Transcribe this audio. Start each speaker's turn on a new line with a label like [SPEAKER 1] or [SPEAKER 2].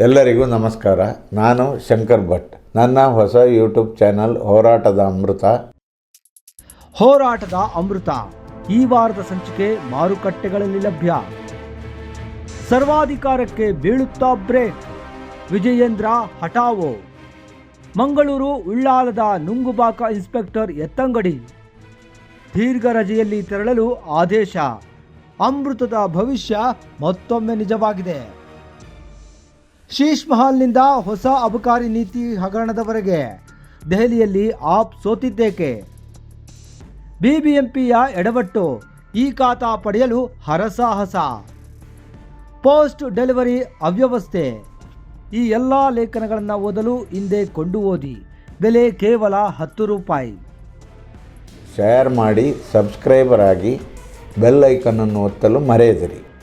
[SPEAKER 1] ಎಲ್ಲರಿಗೂ ನಮಸ್ಕಾರ. ನಾನು ಶಂಕರ್ ಭಟ್. ನನ್ನ ಹೊಸ ಯೂಟ್ಯೂಬ್ ಚಾನಲ್ ಹೋರಾಟದ ಅಮೃತ.
[SPEAKER 2] ಹೋರಾಟದ ಅಮೃತ. ಈ ವಾರದ ಸಂಚಿಕೆ ಮಾರುಕಟ್ಟೆಗಳಲ್ಲಿ ಲಭ್ಯ. ಸರ್ವಾಧಿಕಾರಕ್ಕೆ ಬೀಳುತ್ತಾ ಬ್ರೇಕ್. ವಿಜಯೇಂದ್ರ ಹಠಾವೋ. ಮಂಗಳೂರು ಉಳ್ಳಾಲದ ನುಂಗುಬಾಕ ಇನ್ಸ್ಪೆಕ್ಟರ್ ಎತ್ತಂಗಡಿ. ದೀರ್ಘ ರಜೆಯಲ್ಲಿ ತೆರಳಲು ಆದೇಶ. ಅಮೃತದ ಭವಿಷ್ಯ ಮತ್ತೊಮ್ಮೆ ನಿಜವಾಗಿದೆ. ಶೀಶ್ ಮಹಲ್ನಿಂದ ಹೊಸ ಅಬಕಾರಿ ನೀತಿ ಹಗರಣದವರೆಗೆ ದೆಹಲಿಯಲ್ಲಿ ಆಪ್ ಸೋತಿದ್ದೇಕೆ? ಬಿಬಿಎಂಪಿಯ ಎಡವಟ್ಟು, ಈ ಖಾತಾ ಪಡೆಯಲು ಹರಸಾಹಸ. ಪೋಸ್ಟ್ ಡೆಲಿವರಿ ಅವ್ಯವಸ್ಥೆ. ಈ ಎಲ್ಲ ಲೇಖನಗಳನ್ನು ಓದಲು ಹಿಂದೆ ಕೊಂಡು ಓದಿ. ಬೆಲೆ ಕೇವಲ ಹತ್ತು ರೂಪಾಯಿ.
[SPEAKER 1] ಶೇರ್ ಮಾಡಿ ಸಬ್ಸ್ಕ್ರೈಬರ್ ಆಗಿ ಬೆಲ್ ಐಕನನ್ನು ಒತ್ತಲು ಮರೆಯದಿರಿ.